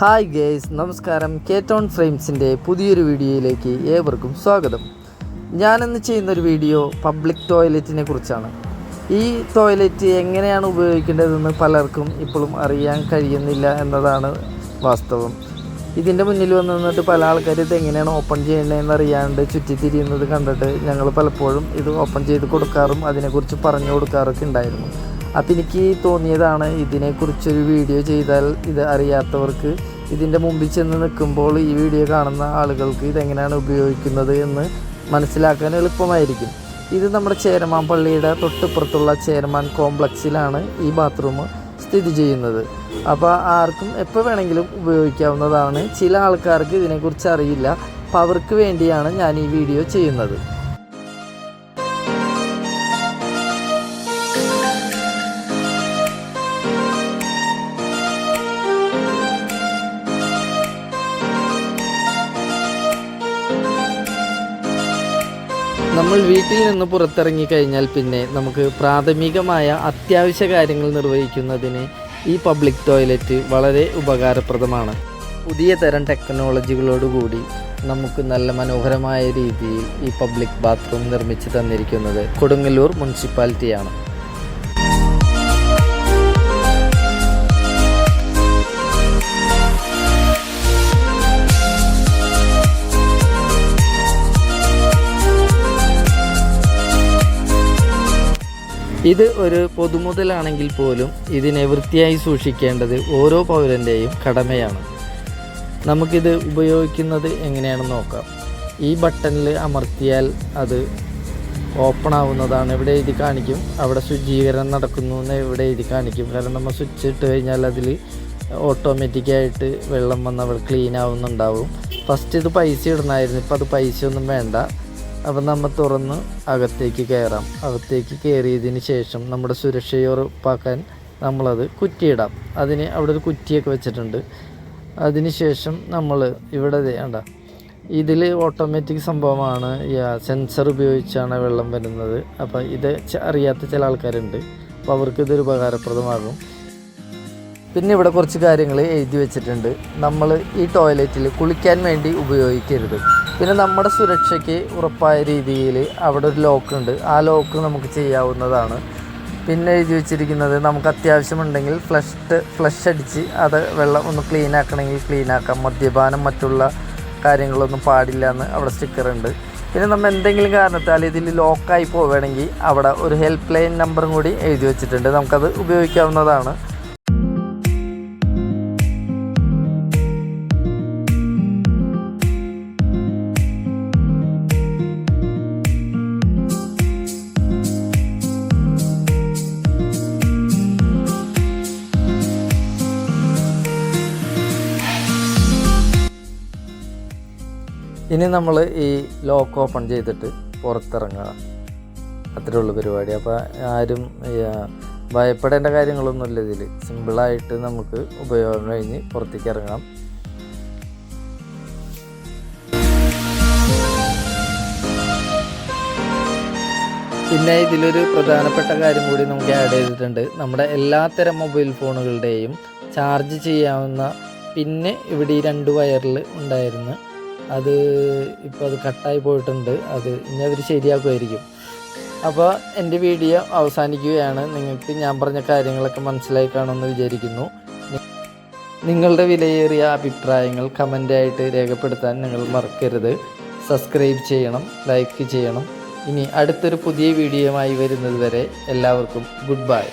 Hi guys നമസ്കാരം. കേറ്റോൺ ഫ്രെയിംസിന്റെ പുതിയൊരു വീഡിയോയിലേക്ക് ഏവർക്കും സ്വാഗതം. ഞാനിന്ന് ചെയ്യുന്നൊരു വീഡിയോ പബ്ലിക് ടോയ്ലറ്റിനെ കുറിച്ചാണ്. ഈ ടോയ്ലറ്റ് എങ്ങനെയാണ് ഉപയോഗിക്കേണ്ടതെന്ന് പലർക്കും ഇപ്പോഴും അറിയാൻ കഴിയുന്നില്ല എന്നതാണ് വാസ്തവം. ഇതിന്റെ മുന്നിൽ വന്ന് നിന്നിട്ട് പല ആൾക്കാർ ഇത് എങ്ങനെയാണ് ഓപ്പൺ ചെയ്യേണ്ടതെന്ന് അറിയാണ്ട് ചുറ്റിത്തിരിയുന്നത് കണ്ടിട്ട് ഞങ്ങൾ പലപ്പോഴും ഇത് ഓപ്പൺ ചെയ്ത് കൊടുക്കാറും അതിനെക്കുറിച്ച് പറഞ്ഞു കൊടുക്കാറൊക്കെ ഉണ്ടായിരുന്നു. അപ്പം എനിക്ക് തോന്നിയതാണ്. ഇതിനെക്കുറിച്ചൊരു വീഡിയോ ചെയ്താൽ ഇത് അറിയാത്തവർക്ക് ഇതിന്റെ മുമ്പിൽ ചെന്ന് നിൽക്കുമ്പോൾ ഈ വീഡിയോ കാണുന്ന ആളുകൾക്ക് ഇതെങ്ങനെയാണ് ഉപയോഗിക്കുന്നത് എന്ന് മനസ്സിലാക്കാൻ എളുപ്പമായിരിക്കും. ഇത് നമ്മുടെ ചേരമാൻ പള്ളിയുടെ തൊട്ടിപ്പുറത്തുള്ള ചേരമാൻ കോംപ്ലക്സിലാണ് ഈ ബാത്റൂം സ്ഥിതി ചെയ്യുന്നത്. അപ്പോൾ ആർക്കും എപ്പോൾ വേണമെങ്കിലും ഉപയോഗിക്കാവുന്നതാണ്. ചില ആൾക്കാർക്ക് ഇതിനെക്കുറിച്ച് അറിയില്ല. അപ്പോൾ അവർക്ക് വേണ്ടിയാണ് ഞാൻ ഈ വീഡിയോ ചെയ്യുന്നത്. നമ്മൾ വീട്ടിൽ നിന്ന് പുറത്തിറങ്ങി കഴിഞ്ഞാൽ പിന്നെ നമുക്ക് പ്രാഥമികമായ അത്യാവശ്യ കാര്യങ്ങൾ നിർവഹിക്കുന്നതിന് ഈ പബ്ലിക് ടോയ്ലറ്റ് വളരെ ഉപകാരപ്രദമാണ്. പുതിയ തരം ടെക്നോളജികളോടുകൂടി നമുക്ക് നല്ല മനോഹരമായ രീതിയിൽ ഈ പബ്ലിക് ബാത്റൂം നിർമ്മിച്ച് തന്നിരിക്കുന്നത് കൊടുങ്ങല്ലൂർ മുനിസിപ്പാലിറ്റിയാണ്. ഇത് ഒരു പൊതുമുതലാണെങ്കിൽ പോലും ഇതിനെ വൃത്തിയായി സൂക്ഷിക്കേണ്ടത് ഓരോ പൗരന്റെയും കടമയാണ്. നമുക്കിത് ഉപയോഗിക്കുന്നത് എങ്ങനെയാണെന്ന് നോക്കാം. ഈ ബട്ടണിൽ അമർത്തിയാൽ അത് ഓപ്പൺ ആവുന്നതാണ് ഇവിടെ എഴുതി കാണിക്കും? അവിടെ ശുചീകരണം നടക്കുന്നു എന്ന് ഇവിടെ എഴുതി കാണിക്കും? കാരണം നമ്മൾ സ്വിച്ച് ഇട്ട് കഴിഞ്ഞാൽ അതിൽ ഓട്ടോമാറ്റിക്കായിട്ട് വെള്ളം വന്ന് അവിടെ ക്ലീൻ ആവുന്നുണ്ടാവും. ഫസ്റ്റ് ഇത് പൈസ ഇടണമായിരുന്നു. ഇപ്പോൾ അത് പൈസ ഒന്നും വേണ്ട. അപ്പം നമ്മൾ തുറന്ന് അകത്തേക്ക് കയറാം അകത്തേക്ക് കയറിയതിന് ശേഷം നമ്മുടെ സുരക്ഷയെ ഉറപ്പാക്കാൻ നമ്മളത് കുറ്റിയിടാം. അതിന് അവിടെ ഒരു കുറ്റിയൊക്കെ വെച്ചിട്ടുണ്ട്. അതിന് ശേഷം നമ്മൾ ഇവിടെ വേണ്ട ഇതിൽ ഓട്ടോമാറ്റിക് സംഭവമാണ് സെൻസർ ഉപയോഗിച്ചാണ് വെള്ളം വരുന്നത്. അപ്പോൾ ഇത് അറിയാത്ത ചില ആൾക്കാരുണ്ട്. അപ്പോൾ അവർക്ക് ഇതൊരു ഉപകാരപ്രദമാകും. പിന്നെ ഇവിടെ കുറച്ച് കാര്യങ്ങൾ എഴുതി വെച്ചിട്ടുണ്ട്. നമ്മൾ ഈ ടോയ്ലറ്റിൽ കുളിക്കാൻ വേണ്ടി ഉപയോഗിക്കരുത്. പിന്നെ നമ്മുടെ സുരക്ഷയ്ക്ക് ഉറപ്പായ രീതിയിൽ അവിടെ ഒരു ലോക്ക് ഉണ്ട്. ആ ലോക്ക് നമുക്ക് ചെയ്യാവുന്നതാണ്. പിന്നെ എഴുതി വെച്ചിരിക്കുന്നത് നമുക്ക് അത്യാവശ്യമുണ്ടെങ്കിൽ ഫ്ലഷ് ഫ്ലഷ് അടിച്ച് അത് വെള്ളം ഒന്ന് ക്ലീൻ ആക്കണമെങ്കിൽ ക്ലീൻ ആക്കാം. മദ്യപാനം മറ്റുള്ള കാര്യങ്ങളൊന്നും പാടില്ല എന്ന് അവിടെ സ്റ്റിക്കർ ഉണ്ട്. പിന്നെ നമ്മൾ എന്തെങ്കിലും കാരണത്താൽ ഇതിൽ ലോക്കായി പോവുകയാണെങ്കിൽ അവിടെ ഒരു ഹെൽപ്പ് ലൈൻ നമ്പറും കൂടി എഴുതി വെച്ചിട്ടുണ്ട്. നമുക്കത് ഉപയോഗിക്കാവുന്നതാണ്. ഇനി നമ്മൾ ഈ ലോക്ക് ഓപ്പൺ ചെയ്തിട്ട് പുറത്തിറങ്ങുക. അത്രേ ഉള്ളൂ പരിപാടി. അപ്പോൾ ആരും ഭയപ്പെടേണ്ട കാര്യങ്ങളൊന്നുമില്ല ഇതിൽ സിമ്പിളായിട്ട് നമുക്ക് ഉപയോഗം കഴിഞ്ഞ് പുറത്തേക്ക് ഇറങ്ങാം. പിന്നെ ഇതിലൊരു പ്രധാനപ്പെട്ട കാര്യം കൂടി നമുക്ക് ആഡ് ചെയ്തിട്ടുണ്ട്. നമ്മുടെ എല്ലാത്തരം മൊബൈൽ ഫോണുകളുടെയും ചാർജ് ചെയ്യാവുന്ന പിന്നെ ഇവിടെ ഈ രണ്ട് വയറിൽ ഉണ്ടായിരുന്നു അത് ഇപ്പോൾ അത് കട്ടായി പോയിട്ടുണ്ട്. അത് ഇനി അവർ ശരിയാക്കുമായിരിക്കും. അപ്പോൾ എന്റെ വീഡിയോ അവസാനിക്കുകയാണ്. നിങ്ങൾക്ക് ഞാൻ പറഞ്ഞ കാര്യങ്ങളൊക്കെ മനസ്സിലായി കാണുമെന്ന് വിചാരിക്കുന്നു. നിങ്ങളുടെ വിലയേറിയ അഭിപ്രായങ്ങൾ കമന്റായിട്ട് രേഖപ്പെടുത്താൻ നിങ്ങൾ മറക്കരുത്. സബ്സ്ക്രൈബ് ചെയ്യണം ലൈക്ക് ചെയ്യണം. ഇനി അടുത്തൊരു പുതിയ വീഡിയോയുമായി വരുന്നത് വരെ എല്ലാവർക്കും ഗുഡ് ബൈ